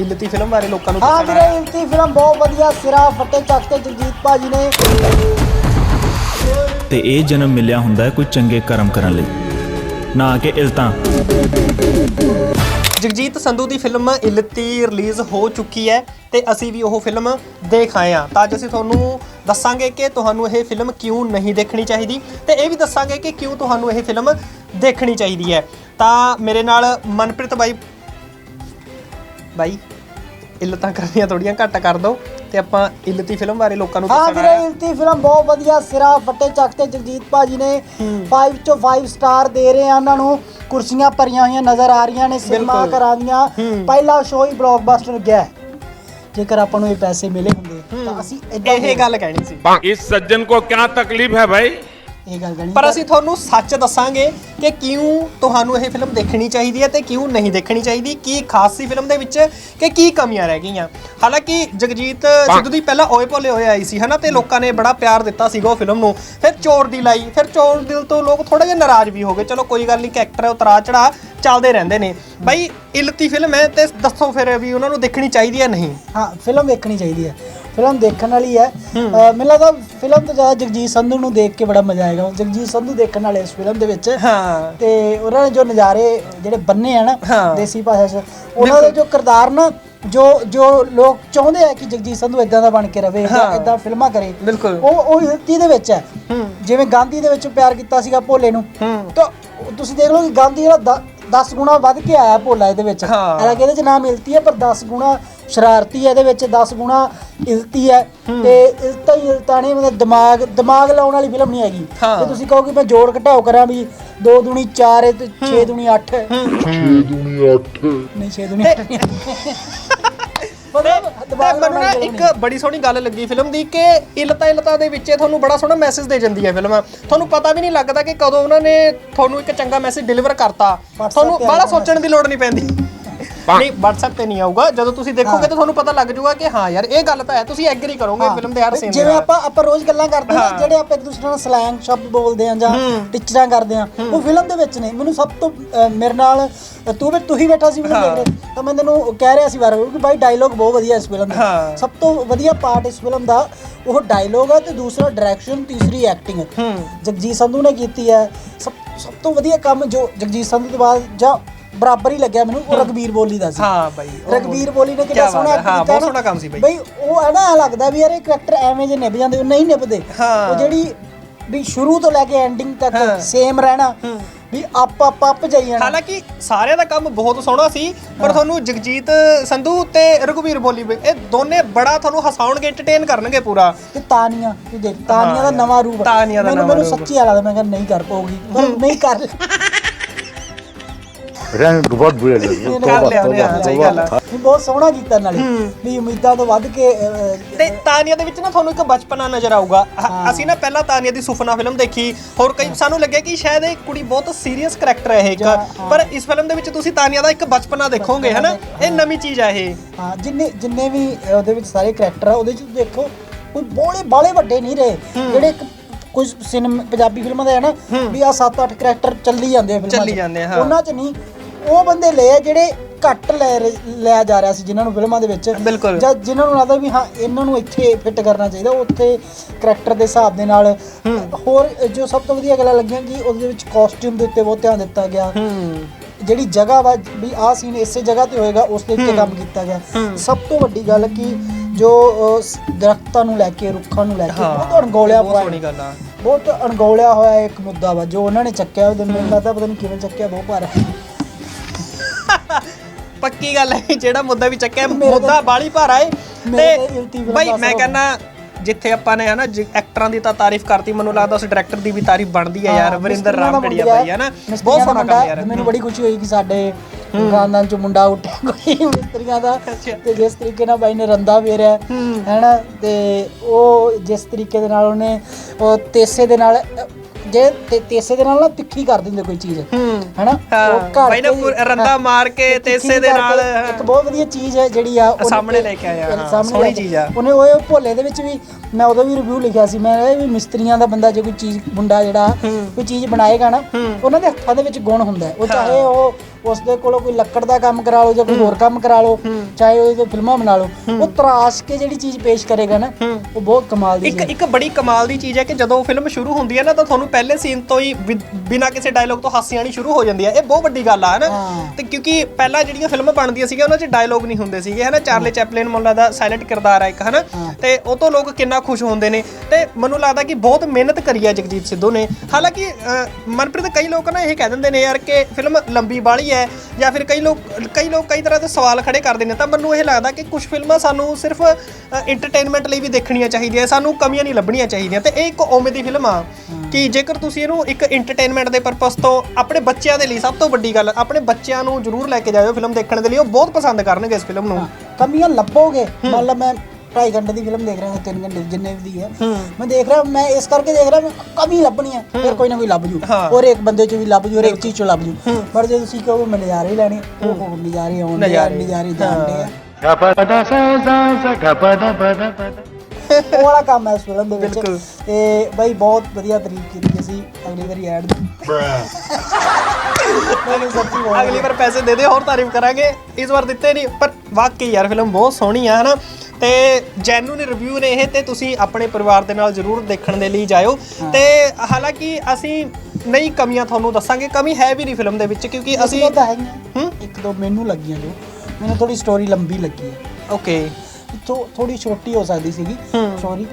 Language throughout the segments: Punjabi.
ਇਲਤੀ ਫਿਲਮ ਬਾਰੇ ਲੋਕਾਂ ਨੂੰ ਹਾਂ ਵੀਰੇ ਇਲਤੀ ਫਿਲਮ ਬਹੁਤ ਵਧੀਆ ਸਿਰਾ ਫੱਟੇ ਚੱਕ ਤੇ ਜਗਜੀਤ ਭਾਜੀ ਨੇ। ਤੇ ਇਹ ਜਨਮ ਮਿਲਿਆ ਹੁੰਦਾ ਹੈ ਕੋਈ ਚੰਗੇ ਕਰਮ ਕਰਨ ਲਈ। ਨਾ ਕਿ ਇਲਤਾਂ। ਜਗਜੀਤ ਸੰਧੂ ਦੀ ਫਿਲਮ ਇਲਤੀ ਰਿਲੀਜ਼ ਹੋ ਚੁੱਕੀ ਹੈ ਤੇ ਅਸੀਂ ਵੀ ਉਹ ਫਿਲਮ ਦੇਖ ਆਏ ਹਾਂ। ਤਾਂ ਅੱਜ ਅਸੀਂ ਤੁਹਾਨੂੰ ਦੱਸਾਂਗੇ ਕਿ ਤੁਹਾਨੂੰ ਇਹ ਫਿਲਮ ਕਿਉਂ ਨਹੀਂ ਦੇਖਣੀ ਚਾਹੀਦੀ ਤੇ ਇਹ ਵੀ ਦੱਸਾਂਗੇ ਕਿ ਕਿਉਂ ਤੁਹਾਨੂੰ ਇਹ ਫਿਲਮ ਦੇਖਣੀ ਚਾਹੀਦੀ ਹੈ। ਤਾਂ ਮੇਰੇ ਨਾਲ ਮਨਪ੍ਰੀਤ ਬਾਈ ਬਾਈ ਇਲਤਾਂ ਕਰਨੀਆਂ ਥੋੜੀਆਂ ਘੱਟ ਕਰ ਦਿਓ ਤੇ ਆਪਾਂ ਇਲਤੀ ਫਿਲਮ ਬਾਰੇ ਲੋਕਾਂ ਨੂੰ ਹਾਂ ਦੱਸਣਾ ਵੀਰੇ ਹੈ ਇਲਤੀ ਫਿਲਮ ਬਹੁਤ ਵਧੀਆ ਸਿਰਾ ਫੱਟੇ ਚੱਕ ਤੇ ਜਗਜੀਤ ਭਾਜੀ ਨੇ 5 ਚੋਂ 5 ਸਟਾਰ ਦੇ ਰਹੇ ਆ ਉਹਨਾਂ ਨੂੰ ਕੁਰਸੀਆਂ ਭਰੀਆਂ ਹੋਈਆਂ ਨਜ਼ਰ ਆ ਰਹੀਆਂ ਨੇ ਸਿਨੇਮਾ ਬਿਲਕੁਲ। ਘਰਾਂ ਦੀਆਂ ਹੂੰ। ਪਹਿਲਾ ਸ਼ੋਅ ਹੀ ਬਲੌਕਬਸਟਰ ਗਿਆ ਹੈ। ਜੇਕਰ ਆਪਾਂ ਨੂੰ ਇਹ ਪੈਸੇ ਮਿਲੇ ਹੁੰਦੇ ਤਾਂ ਅਸੀਂ ਇਦਾਂ ਇਹ ਗੱਲ ਕਹਿਣੀ ਸੀ इस सज्जन को क्या तकलीफ है भाई ਇਹ ਗੱਲ ਗਣੀ ਪਰ ਅਸੀਂ ਤੁਹਾਨੂੰ ਸੱਚ ਦੱਸਾਂਗੇ ਕਿ ਕਿਉਂ ਤੁਹਾਨੂੰ ਇਹ ਫਿਲਮ ਦੇਖਣੀ ਚਾਹੀਦੀ ਹੈ ਤੇ ਕਿਉਂ ਨਹੀਂ ਦੇਖਣੀ ਚਾਹੀਦੀ ਕੀ ਖਾਸ ਸੀ ਫਿਲਮ ਦੇ ਵਿੱਚ ਕਿ ਕੀ ਕਮੀਆਂ ਰਹਿ ਗਈਆਂ। ਹਾਲਾਂਕਿ ਜਗਜੀਤ ਸਿੱਧੂ ਦੀ ਪਹਿਲਾਂ ਓਏ ਭੋਲੇ ਹੋਏ ਆਈ ਸੀ ਹਨਾ ਤੇ ਲੋਕਾਂ ਨੇ ਬੜਾ ਪਿਆਰ ਦਿੱਤਾ ਸੀਗਾ ਉਹ ਫਿਲਮ ਨੂੰ। ਫਿਰ ਚੋਰ ਦੀ ਲਾਈ ਫਿਰ ਚੋਰ ਦਿਲ ਤੋਂ ਲੋਕ ਥੋੜਾ ਜਿਹਾ ਨਾਰਾਜ਼ ਵੀ ਹੋ ਗਏ। ਚਲੋ ਕੋਈ ਗੱਲ ਨਹੀਂ ਕੈਰੈਕਟਰ ਉਤਰਾ ਚੜਾ ਚੱਲਦੇ ਰਹਿੰਦੇ ਨੇ। ਬਾਈ ਇਲਤੀ ਫਿਲਮ ਹੈ ਤੇ ਦੱਸੋ ਫਿਰ ਵੀ ਉਹਨਾਂ ਨੂੰ ਦੇਖਣੀ ਚਾਹੀਦੀ ਹੈ ਨਹੀਂ? ਹਾਂ ਫਿਲਮ ਵੇਖਣੀ ਚਾਹੀਦੀ ਹੈ। ਫਿਲਮ ਦੇਖਣ ਵਾਲੀ ਹੈ ਅਹ ਮੈਨੂੰ ਲੱਗਦਾ ਫਿਲਮ ਤੋਂ ਜ਼ਿਆਦਾ ਜਗਜੀਤ ਸੰਧੂ ਨੂੰ ਦੇਖ ਕੇ ਬੜਾ ਮਜ਼ਾ ਆਏਗਾ ਜਗਜੀਤ ਸੰਧੂ ਦੇਖਣ ਵਾਲੇ ਇਸ ਫਿਲਮ ਦੇ ਵਿੱਚ ਹਾਂ ਤੇ ਉਹਨਾਂ ਨੇ ਜੋ ਨਜ਼ਾਰੇ ਜਿਹੜੇ ਬੰਨੇ ਆ ਨਾ ਹਾਂ। ਦੇਸੀ ਭਾਸ਼ਾ 'ਚ ਉਹਨਾਂ ਦੇ ਜੋ ਕਿਰਦਾਰ ਨਾ ਜੋ ਜੋ ਲੋਕ ਚਾਹੁੰਦੇ ਆ ਕਿ ਜਗਜੀਤ ਸੰਧੂ ਇਦਾਂ ਦਾ ਬਣ ਕੇ ਰਵੇ ਹਾਂ। ਇਦਾਂ ਫਿਲਮਾਂ ਕਰੇ ਬਿਲਕੁਲ। ਉਹ ਉਹ ਹਿੱਤੀ ਦੇ ਵਿੱਚ ਹੈ ਹੂੰ। ਜਿਵੇਂ ਗਾਂਧੀ ਦੇ ਵਿੱਚ ਪਿਆਰ ਕੀਤਾ ਸੀਗਾ ਭੋਲੇ ਨੂੰ ਹੂੰ। ਤਾਂ ਉਹ ਤੁਸੀਂ ਦੇਖ ਲਓ ਕਿ ਗਾਂਧੀ ਜਿਹੜਾ 10 ਗੁਣਾ ਵੱਧ ਕੇ ਆਇਆ ਭੋਲਾ ਇਹਦੇ ਵਿੱਚ ਹਾਂ। ਹਾਲਾਂਕਿ ਇਹਦੇ ਚ ਨਾਮ ਇਲਤੀ ਹੈ ਪਰ 10 ਗੁਣਾ ਸ਼ਰਾਰਤੀ ਹੈ ਇਹਦੇ ਵਿੱਚ 10 ਗੁਣਾ ਇਲਤੀ ਹੈ ਤੇ ਇਲਤਾ ਹੀ ਇਲਤਾ ਨਹੀਂ ਮਤਲਬ ਦਿਮਾਗ ਦਿਮਾਗ ਲਾਉਣ ਵਾਲੀ ਫਿਲਮ ਨਹੀਂ ਹੈਗੀ। ਤੇ ਤੁਸੀਂ ਕਹੋ ਕਿ ਮੈਂ ਜੋੜ ਘਟਾਓ ਕਰਾਂ ਵੀ 2 ਦੂਣੀ 4 ਹੈ ਤੇ 6 ਦੂਣੀ 8 ਹੈ। 6 ਦੂਣੀ 8 ਨਹੀਂ 6 ਦੂਣੀ 8 ਮਤਲਬ ਮੈਨੂੰ ਨਾ ਇੱਕ ਬੜੀ ਸੋਹਣੀ ਗੱਲ ਲੱਗੀ ਫਿਲਮ ਦੀ ਕਿ ਇਲਤਾ ਇਲਤਾ ਦੇ ਵਿੱਚ ਤੁਹਾਨੂੰ ਬੜਾ ਸੋਹਣਾ ਮੈਸੇਜ ਦੇ ਜਾਂਦੀ ਹੈ ਫਿਲਮ ਤੁਹਾਨੂੰ ਪਤਾ ਵੀ ਨਹੀਂ ਲੱਗਦਾ ਕਿ ਕਦੋਂ ਉਹਨਾਂ ਨੇ ਤੁਹਾਨੂੰ ਇੱਕ ਚੰਗਾ ਮੈਸੇਜ ਡਿਲੀਵਰ ਕਰਤਾ। ਤੁਹਾਨੂੰ ਆਊਗਾ ਸੋਚਣ ਦੀ ਲੋੜ ਨਹੀਂ ਪੈਂਦੀ। ਨਹੀਂ WhatsApp ਤੇ ਨਹੀਂ ਆਊਗਾ। ਜਦੋਂ ਤੁਸੀਂ ਦੇਖੋਗੇ ਤਾਂ ਤੁਹਾਨੂੰ ਪਤਾ ਲੱਗ ਜਾਊਗਾ ਕਿ ਹਾਂ ਯਾਰ ਇਹ ਗੱਲ ਤਾਂ ਹੈ। ਤੁਸੀਂ ਐਗਰੀ ਕਰੋਗੇ। ਫਿਲਮ ਦੇ ਹਰ ਸੀਨ ਜਿਵੇਂ ਆਪਾਂ ਆਪਾਂ ਰੋਜ਼ ਗੱਲਾਂ ਕਰਦੇ ਹਾਂ। ਜਿਹੜੇ ਆਪਾਂ ਇੱਕ ਦੂਸਰੇ ਨਾਲ ਸਲੈਂਗ ਸ਼ਬਦ ਬੋਲਦੇ ਆ ਜਾਂ ਟੀਚਰਾਂ ਕਰਦੇ ਆ ਉਹ ਫਿਲਮ ਦੇ ਵਿੱਚ ਨੇ। ਮੈਨੂੰ ਸਭ ਤੋਂ ਮੇਰੇ ਨਾਲ ਤੂੰ ਵੀ ਤੂੰ ਹੀ ਬੈਠਾ ਸੀ ਫਿਲਮ ਦੇਖ ਰਹੇ। ਤਾਂ ਮੈਂ ਤੈਨੂੰ ਕਹਿ ਰਿਹਾ ਸੀ ਵਾਰ ਕਿ ਬਾਈ ਡਾਇਲੋਗ ਬਹੁਤ ਵਧੀਆ ਇਸ ਫਿਲਮ ਦਾ। ਸਭ ਤੋਂ ਵਧੀਆ ਪਾਰਟ ਇਸ ਫਿਲਮ ਦਾ ਉਹ ਡਾਇਲੋਗ ਹੈ ਤੇ ਦੂਸਰਾ ਡਾਇਰੈਕਸ਼ਨ ਤੀਸਰੀ ਐਕਟਿੰਗ। ਜਗਜੀਤ ਸੰਧੂ ਨੇ ਕੀਤੀ ਹੈ। ਸਭ ਸਭ ਤੋਂ ਵਧੀਆ ਕੰਮ ਜੋ ਜਗਜੀਤ ਸੰਧੂ ਤੋਂ ਬਾਅਦ ਜਾਂ ਬਰਾਬਰ ਹੀ ਲੱਗਿਆ ਮੈਨੂੰ ਉਹ ਰਗਵੀਰ ਬੋਲੀ ਦਾ ਸੀ। ਹਾਂ ਬਾਈ ਰਗਵੀਰ ਬੋਲੀ ਨੇ ਕਿੰਨਾ ਸੋਹਣਾ ਹੈ, ਬਹੁਤ। ਸੋਹਣਾ ਕੰਮ ਸੀ ਬਾਈ। ਬਈ ਉਹ ਹੈ ਨਾ ਲੱਗਦਾ ਵੀ ਯਾਰ ਇਹ ਕਰੈਕਟਰ ਐਵੇਂ ਜੇ ਨਿਭ ਜਾਂਦੇ ਉਹ ਨਹੀਂ ਨਿਭਦੇ। ਉਹ ਜਿਹੜੀ ਵੀ ਸ਼ੁਰੂ ਤੋਂ ਲੈ ਕੇ ਐਂਡਿੰਗ। ਤੱਕ ਸੇਮ ਰਹਿਣਾ ਵੀ ਅੱਪ ਅੱਪ ਅੱਪ ਜਾਈ ਜਾਣਾ। ਹਾਲਾਂਕਿ ਸਾਰਿਆਂ ਦਾ ਕੰਮ ਬਹੁਤ ਸੋਹਣਾ ਸੀ ਪਰ ਤੁਹਾਨੂੰ ਜਗਜੀਤ ਸੰਧੂ ਤੇ ਰਘੁਵੀਰ ਬੋਲੀ ਇਹ ਦੋਨੇ ਬੜਾ ਤੁਹਾਨੂੰ ਹਸਾਉਣਗੇ ਐਂਟਰਟੇਨ ਕਰਨਗੇ ਪੂਰਾ। ਤੇ ਤਾਨੀਆਂ ਤੂੰ ਦੇਖ ਤਾਨੀਆਂ ਦਾ ਨਵਾਂ ਰੂਪ। ਤਾਨੀਆਂ ਦਾ ਮੈਨੂੰ ਨਵਾਂ ਮੈਨੂੰ ਰੂਪ। ਸੱਚੀ ਆ ਲੱਗਦਾ ਮੈਂ ਕਿਹਾ ਨਹੀਂ ਕਰ ਪਾਉਗੀ ਪਰ ਨਹੀਂ ਕਰ। ਰਹਿਣ ਬਹੁਤ ਬੁਰੇ ਲੱਗੇ ਕਰ ਲਿਆ ਬਹੁਤ ਸੋਹਣਾ ਕੀਤਾ ਨਾਲੇ। ਵੀ ਉਮੀਦਾਂ ਤੋਂ ਵੱਧ ਕੇ ਤੇ ਤਾਨੀਆ ਦੇ ਵਿੱਚ ਨਾ ਤੁਹਾਨੂੰ ਇੱਕ ਬਚਪਨਾ ਨਜ਼ਰ ਆਊਗਾ। ਅਸੀਂ ਨਾ ਪਹਿਲਾਂ ਤਾਨੀਆ ਦੀ ਸੁਫਨਾ ਫਿਲਮ ਦੇਖੀ ਹੋਰ ਕਈ ਸਾਨੂੰ ਲੱਗਿਆ ਕਿ ਸ਼ਾਇਦ ਇਹ ਕੁੜੀ ਬਹੁਤ ਸੀਰੀਅਸ ਕੈਰੈਕਟਰ ਹੈ ਇੱਕ। ਪਰ ਇਸ ਫਿਲਮ ਦੇ ਵਿੱਚ ਤੁਸੀਂ ਤਾਨੀਆ ਦਾ ਇੱਕ ਬਚਪਨਾ ਦੇਖੋਗੇ ਹਨਾ? ਇਹ ਨਵੀਂ ਚੀਜ਼ ਹੈ ਇਹ। ਜਿੰਨੇ ਜਿੰਨੇ ਵੀ ਉਹਦੇ ਵਿੱਚ ਸਾਰੇ ਕੈਰੈਕਟਰ ਆ ਉਹਦੇ ਚ ਦੇਖੋ ਕੋਈ ਬੋਲੇ ਬਾਲੇ ਵੱਡੇ ਨਹੀਂ ਰਹੇ। ਜਿਹੜੇ ਇੱਕ ਕੁਝ ਸਿਨੇਮਾ ਪੰਜਾਬੀ ਫਿਲਮਾਂ ਦਾ ਹੈ ਨਾ ਵੀ ਆ 7-8 ਕੈਰੈਕਟਰ ਚੱਲੀ ਜਾਂਦੇ ਆ ਫਿਲਮਾਂ ਚੱਲੀ ਜਾਂਦੇ ਆ, ਹਾਂ। ਉਹਨਾਂ 'ਚ ਨਹੀਂ। ਉਹ ਬੰਦੇ ਲਏ ਆ ਜਿਹੜੇ ਘੱਟ ਲੈ ਰਹੇ- ਲਿਆ ਜਾ ਰਿਹਾ ਸੀ ਜਿਨ੍ਹਾਂ ਨੂੰ ਫਿਲਮਾਂ ਦੇ ਵਿੱਚ। ਬਿਲਕੁਲ। ਜਾਂ ਜਿਨ੍ਹਾਂ ਨੂੰ ਲੱਗਦਾ ਵੀ ਹਾਂ ਇਹਨਾਂ ਨੂੰ ਇੱਥੇ ਫਿੱਟ ਕਰਨਾ ਚਾਹੀਦਾ ਉੱਥੇ ਕਰੈਕਟਰ ਦੇ ਹਿਸਾਬ ਦੇ ਨਾਲ। ਹੋਰ ਜੋ ਸਭ ਤੋਂ ਵਧੀਆ ਗੱਲਾਂ ਲੱਗੀਆਂ ਕਿ ਉਹਦੇ ਵਿੱਚ ਕਾਸਟਿਊਮ ਦੇ ਉੱਤੇ ਬਹੁਤ ਧਿਆਨ ਦਿੱਤਾ ਗਿਆ। ਹੂੰ। ਜਿਹੜੀ ਜਗ੍ਹਾ ਵਾ ਵੀ ਆਹ ਸੀਨ ਇਸੇ ਜਗ੍ਹਾ ਤੇ ਹੋਏਗਾ ਉਸ ਦੇ ਉੱਤੇ ਕੰਮ ਕੀਤਾ ਗਿਆ। ਸਭ ਤੋਂ ਵੱਡੀ ਗੱਲ ਕਿ ਜੋ ਅਹ, ਸ- ਦਰਖਤਾਂ ਨੂੰ ਲੈ ਕੇ ਰੁੱਖਾਂ ਨੂੰ ਲੈ ਕੇ ਬਹੁਤ ਅਣਗੌਲਿਆ ਬਹੁਤ ਸੋਹਣੀ ਗੱਲ ਆ। ਬਹੁਤ ਅਣਗੌਲਿਆ ਹੋਇਆ ਇੱਕ ਮੁੱਦਾ ਵਾ ਜੋ ਉਹਨਾਂ ਨੇ ਚੱਕਿਆ ਉਹਦੇ ਮੈਨੂੰ ਲੱਗਦਾ ਪਤਾ ਨਹੀਂ ਕਿਵੇਂ ਚੱਕਿਆ ਬਹੁਤ ਭਾਰਾ। ਪੱਕੀ ਗੱਲ ਹੈ ਜਿਹੜਾ ਮੁੱਦਾ ਵੀ ਚੱਕਿਆ ਮੁੱਦਾ ਬਾਲੀ ਭਾਰਾ ਏ। ਤਾਂ ਬਾਈ ਮੈਂ। ਕਹਿੰਦਾ ਜਿੱਥੇ ਆਪਾਂ ਨੇ ਹਨਾ ਐਕਟਰਾਂ ਦੀ ਤਾਂ ਤਾਰੀਫ ਕਰਤੀ ਮੈਨੂੰ ਲੱਗਦਾ ਉਸ ਡਾਇਰੈਕਟਰ ਦੀ ਵੀ ਤਾਰੀਫ ਬਣਦੀ ਹੈ ਯਾਰ ਵਰਿੰਦਰ ਰਾਮਗੜੀਆ ਬਾਈ ਹੈ ਨਾ ਮਿਸਤਰੀਆਂ ਬਹੁਤ ਸੋਹਣਾ ਕੰਮ ਯਾਰ। ਮੈਨੂੰ ਬੜੀ ਖੁਸ਼ੀ ਹੋਈ ਕਿ ਸਾਡੇ ਖਾਨਦਾਨ ਚ ਮੁੰਡਾ ਉੱਠਿਆ ਕੋਈ ਮਿਸਤਰੀਆਂ ਦਾ। ਤੇ ਜਿਸ ਤਰੀਕੇ ਨਾਲ ਬਾਈ ਨੇ ਰੰਦਾ ਫੇਰਿਆ ਹੈਨਾ ਤੇ ਉਹ ਜਿਸ ਤਰੀਕੇ ਦੇ ਨਾਲ ਉਹਨੇ ਉਹ ਤੇਸੇ ਦੇ ਨਾਲ ਜੇ ਤੇਸੇ ਦੇ ਨਾਲ ਨਾ ਤਿੱਖੀ ਕਰ ਦਿੰਦੇ ਕੋਈ ਚੀਜ਼। ਹੈਨਾ? ਕੇ- ਪੂਰਾ ਰੰਦਾ ਮਾਰ ਕੇ ਤਿੱਖੀ ਤੇਸੇ ਦੇ ਨਾਲ, ਇੱਕ ਬਹੁਤ ਵਧੀਆ ਚੀਜ਼ ਹੈ ਜਿਹੜੀ ਆ ਉਹਨੇ- ਸਾਹਮਣੇ ਲੈ ਕੇ ਆਇਆ, ਹਾਂ, ਸਾਹਮਣੇ ਸੋਹਣੀ ਲੈ ਕੇ- ਚੀਜ਼ ਆ। ਉਹਨੇ ਉਹ ਭੋਲੇ ਦੇ ਵਿੱਚ ਵੀ ਮੈਂ ਉਦੋਂ ਵੀ ਰਿਵਿਊ ਲਿਖਿਆ ਸੀ ਮੈਂ ਇਹ ਵੀ ਮਿਸਤਰੀਆਂ ਦਾ ਬੰਦਾ ਜੇ ਕੋਈ ਚੀਜ਼ ਮੁੰਡਾ ਜਿਹੜਾ ਕੋਈ ਚੀਜ਼ ਬਣਾਏਗਾ ਨਾ ਉਹਨਾਂ ਦੇ ਹੱਥਾਂ ਦੇ ਵਿੱਚ ਗੁਣ ਹੁੰਦਾ ਹੈ। ਉਹ ਚਾਹੇ ਉਹ ਉਸ ਦੇ ਕੋਲੋਂ ਕੋਈ ਲੱਕੜ ਦਾ ਕੰਮ ਕਰਾ ਲਓ ਜਾਂ ਕੋਈ ਹੋਰ ਕੰਮ ਕਰਾ ਲਓ ਚਾਹੇ ਉਹਦੇ ਤੋਂ ਫਿਲਮਾਂ ਬਣਾ ਲਓ ਉਹ ਤਰਾਸ਼ ਕੇ ਜਿਹੜੀ ਚੀਜ਼ ਪੇਸ਼ ਕਰੇਗਾ ਨਾ ਉਹ ਬਹੁਤ ਕਮਾਲ ਦੀ ਇੱਕ ਚੀਜ਼ ਇੱਕ ਬੜੀ ਕਮਾਲ ਦੀ ਚੀਜ਼ ਹੈ ਕਿ ਜਦੋਂ ਫਿਲਮ ਸ਼ੁਰੂ ਹੁੰਦੀ ਹੈ ਨਾ ਤਾਂ ਤੁਹਾਨੂੰ ਪਹਿਲੇ ਸੀਨ ਤੋਂ ਹੀ ਬਿ- ਬਿਨਾਂ ਕਿਸੇ ਡਾਇਲੋਗ ਤੋਂ ਹਾਸੀ ਆਣੀ ਸ਼ੁਰੂ ਹੋ ਜਾਂਦੀ ਹੈ ਇਹ ਬਹੁਤ ਵੱਡੀ ਗੱਲ ਆ ਹਨਾ। ਤੇ ਕਿਉਂਕਿ ਪਹਿਲਾਂ ਜਿਹੜੀਆਂ ਫਿਲਮਾਂ ਬਣਦੀਆਂ ਸੀਗੀਆਂ ਉਹਨਾਂ 'ਚ ਡਾਇਲੋਗ ਨਹੀਂ ਹੁੰਦੇ ਸੀਗੇ ਹਨਾ? ਚਾਰਲੀ ਚੈਪਲਿਨ ਮੈਨੂੰ ਲੱਗਦਾ ਸਾਇਲੈਂਟ ਕਿਰਦਾਰ ਆ ਇੱਕ ਹਨਾ? ਤੇ ਉਹ ਤੋਂ ਲੋਕ ਕਿੰਨਾ ਖੁਸ਼ ਹੁੰਦੇ ਨੇ। ਤੇ ਮੈਨੂੰ ਲੱਗਦਾ ਕਿ ਬਹੁਤ ਮਿਹਨਤ ਕਰੀ ਹੈ ਜਗਜੀਤ ਸਿੱਧੂ ਨੇ। ਹਾਲਾਂਕਿ ਮਨਪ੍ਰੀਤ ਕਈ ਲੋਕ ਨਾ ਇਹ ਕਹਿ ਦਿੰਦੇ ਨੇ ਯਾਰ ਕਿ ਫਿਲਮ ਲੰਬੀ ਬਾਲੀ ਹੈ ਜਾਂ ਫਿਰ ਕਈ ਲੋਕ ਕਈ ਲੋਕ ਕਈ ਤਰ੍ਹਾਂ ਦੇ ਸਵਾਲ ਖੜੇ ਕਰਦੇ ਨੇ। ਤਾਂ ਮੈਨੂੰ ਇਹ ਲੱਗਦਾ ਕਿ ਕੁਝ ਫਿਲਮਾਂ ਸਾਨੂੰ ਸਿਰਫ ਐਂਟਰਟੇਨਮੈਂਟ ਲਈ ਵੀ ਦੇਖਣੀਆਂ ਚਾਹੀਦੀਆਂ ਸਾਨੂੰ ਕਮੀਆਂ ਨਹੀਂ ਲੱਭਣੀਆਂ ਚਾਹੀਦੀਆਂ। ਤੇ ਇਹ ਇੱਕ ਉਵੇਂ ਦੀ ਫਿਲਮ ਆ। ਕਿ ਜੇਕਰ ਤੁਸੀਂ ਇਹਨੂੰ ਇੱਕ ਐਂਟਰਟੇਨਮੈਂਟ ਦੇ ਪਰਪਸ ਤੋਂ ਆਪਣੇ ਬੱਚਿਆਂ ਦੇ ਲਈ ਸਭ ਤੋਂ ਵੱਡੀ ਗੱਲ ਆਪਣੇ ਬੱਚਿਆਂ ਨੂੰ ਜ਼ਰੂਰ ਲੈ ਕੇ ਜਾਇਓ ਫਿਲਮ ਦੇਖਣ ਦੇ ਲਈ ਉਹ ਬਹੁਤ ਪਸੰਦ ਕਰਨਗੇ ਇਸ ਫਿਲਮ ਨੂੰ। ਕਮੀਆਂ ਲੱਭੋਗੇ? ਮਤਲਬ ਮੈਂ ਢਾਈ ਘੰਟੇ ਦੀ ਫਿਲਮ ਦੇਖ ਰਿਹਾ ਹਾਂ ਤਿੰਨ ਘੰਟੇ ਦੀ, ਜਿੰਨੇ ਦੀ ਹੈ। ਮੈਂ ਦੇਖ ਰਿਹਾ ਮੈਂ ਇਸ ਕਰਕੇ ਦੇਖ ਰਿਹਾ ਮੈਂ ਕਮੀ ਲੱਭਣੀ ਹੈ ਫਿਰ ਕੋਈ ਨਾ ਕੋਈ ਲੱਭ ਜੂ। ਔਰ ਇੱਕ ਬੰਦੇ ਚ ਵੀ ਲੱਭ ਜੂ ਔਰ ਇੱਕ ਚੀਜ਼ ਚ ਲੱਭ ਜੂ। ਪਰ ਜੇ ਤੁਸੀਂ ਕਹੋ ਮੈਂ ਨਜ਼ਾਰੇ ਲੈਣੇ ਉਹ ਹੋ ਨਜ਼ਾਰੇ ਆਉਣ ਨਜ਼ਾਰੇ। ਨਜ਼ਾਰੇ ਜਾਂਦੇ ਆ। ਉਹ ਵਾਲਾ ਕੰਮ ਹੈ ਇਸ ਫਿਲਮ ਦੇ ਵਿੱਚ। ਬਿਲਕੁਲ। ਤੇ ਬਾਈ ਬਹੁਤ ਵਧੀਆ ਤਾਰੀਫ ਕੀਤੀ ਅਸੀਂ। ਅਗਲੀ ਵਾਰੀ ਐਡ। ਦੀ ਮੈਨੂੰ ਸੱਚੀ ਬਹੁਤ ਅਗਲੀ ਵਾਰ ਪੈਸੇ ਦੇ ਦੇ ਹੋਰ ਤਾਰੀਫ ਕਰਾਂਗੇ। ਇਸ ਵਾਰ ਦਿੱਤੇ ਨਹੀਂ ਪਰ ਵਾਕਈ ਯਾਰ ਫਿਲਮ ਬਹੁਤ ਸੋਹਣੀ ਆ ਹਨਾ? ਤੇ ਜੈਨੂਨ ਰਿਵਿਊ ਨੇ ਇਹ ਤੇ ਤੁਸੀਂ ਆਪਣੇ ਪਰਿਵਾਰ ਦੇ ਨਾਲ ਜ਼ਰੂਰ ਦੇਖਣ ਦੇ ਲਈ ਜਾਇਓ। ਤੇ ਹਾਲਾਂਕਿ ਅਸੀਂ ਨਈ ਕਮੀਆਂ ਤੁਹਾਨੂੰ ਦੱਸਾਂਗੇ ਕਮੀ ਹੈ ਵੀ ਨਹੀਂ ਫਿਲਮ ਦੇ ਵਿੱਚ ਕਿਉਂਕਿ ਅਸੀਂ ਅਸੀਂ ਤਾਂ ਹੈਗੀਆਂ। ਹੂੰ? ਇੱਕ ਦੋ ਮੈਨੂੰ ਲੱਗੀਆਂ ਜੋ। ਮੈਨੂੰ ਥੋੜੀ ਸਟੋਰੀ ਲੰਬੀ ਲੱਗੀ ਹੈ। ਓਕੇ ਥੋੜੀ ਛੋਟੀ ਹੋ ਸਕਦੀ ਸੀਗੀ। ਸੌਰੀ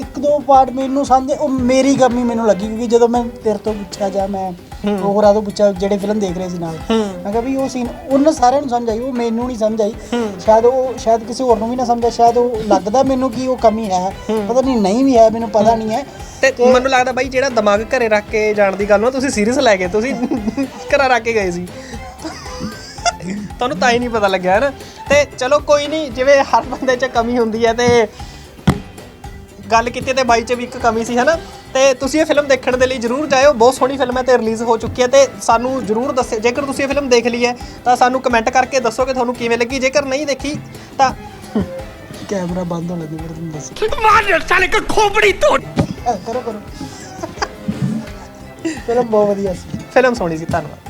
ਇੱਕ ਦੋ ਪਾਰਟ ਮੈਨੂੰ ਸਮਝ ਉਹ ਮੇਰੀ ਕਮੀ ਮੈਨੂੰ ਲੱਗੀ ਕਿਉਂਕਿ ਜਦੋਂ ਮੈਂ ਤੇਰੇ ਤੋਂ ਪੁੱਛਿਆ ਜਾਂ ਮੈਂ ਹੋਰਾਂ ਤੋਂ ਪੁੱਛਿਆ ਜਿਹੜੇ ਫਿਲਮ ਦੇਖ ਰਹੇ ਸੀ ਨਾਲ ਮੈਂ ਕਿਹਾ ਵੀ ਉਹ ਸੀਨ ਉਹਨਾਂ ਸਾਰਿਆਂ ਨੂੰ ਸਮਝ ਆਈ ਉਹ ਮੈਨੂੰ ਨਹੀਂ ਸਮਝ ਆਈ। ਸ਼ਾਇਦ ਉਹ ਸ਼ਾਇਦ ਕਿਸੇ ਹੋਰ ਨੂੰ ਵੀ ਨਾ ਸਮਝਿਆ ਸ਼ਾਇਦ ਉਹ ਲੱਗਦਾ ਮੈਨੂੰ ਕਿ ਉਹ ਕਮੀ ਹੈ। ਪਤਾ ਨਹੀਂ ਨਹੀਂ ਵੀ ਹੈ ਮੈਨੂੰ ਪਤਾ ਨਹੀਂ ਹੈ। ਤੇ ਮੈਨੂੰ ਲੱਗਦਾ ਬਾਈ ਜਿਹੜਾ ਦਿਮਾਗ ਘਰੇ ਰੱਖ ਕੇ ਜਾਣ ਦੀ ਗੱਲ ਨੂੰ ਤੁਸੀਂ ਸੀਰੀਅਸ ਲੈ ਗਏ ਤੁਸੀਂ ਘਰਾਂ ਰੱਖ ਕੇ ਗਏ ਸੀ। ਤੁਹਾਨੂੰ ਤਾਂ ਹੀ ਨਹੀਂ ਪਤਾ ਲੱਗਿਆ ਹੈ ਨਾ? ਤੇ ਚਲੋ ਕੋਈ ਨਹੀਂ ਜਿਵੇਂ ਹਰ ਬੰਦੇ 'ਚ ਕਮੀ ਹੁੰਦੀ ਹੈ ਤੇ ਗੱਲ ਕੀਤੀ ਤੇ ਬਾਈ 'ਚ ਵੀ ਇੱਕ ਕਮੀ ਸੀ ਹੈ ਨਾ? ਤੇ ਤੁਸੀਂ ਇਹ ਫਿਲਮ ਦੇਖਣ ਦੇ ਲਈ ਜਰੂਰ ਜਾਇਓ ਬਹੁਤ ਸੋਹਣੀ ਫਿਲਮ ਹੈ ਤੇ ਰਿਲੀਜ਼ ਹੋ ਚੁੱਕੀ ਹੈ ਤੇ ਸਾਨੂੰ ਜਰੂਰ ਦੱਸੇ। ਜੇਕਰ ਤੁਸੀਂ ਇਹ ਫਿਲਮ ਦੇਖ ਲਈ ਹੈ ਤਾਂ ਸਾਨੂੰ ਕਮੈਂਟ ਕਰਕੇ ਦੱਸੋ ਕਿ ਤੁਹਾਨੂੰ ਕਿਵੇਂ ਲੱਗੀ। ਜੇਕਰ ਨਹੀਂ ਦੇਖੀ ਤਾਂ ਕੈਮਰਾ ਬੰਦ ਹੋਣ ਲੱਗੀ ਫਿਰ ਤੁਹਾਨੂੰ ਦੱਸ। ਮਾਰ ਸਾਲੇ ਕੋ ਖੋਪੜੀ ਤੋੜ ਕਰੋ ਕਰੋ। ਫਿਲਮ ਬਹੁਤ ਵਧੀਆ ਸੀ। ਫਿਲਮ ਸੋਹਣੀ ਸੀ ਧੰਨਵਾਦ।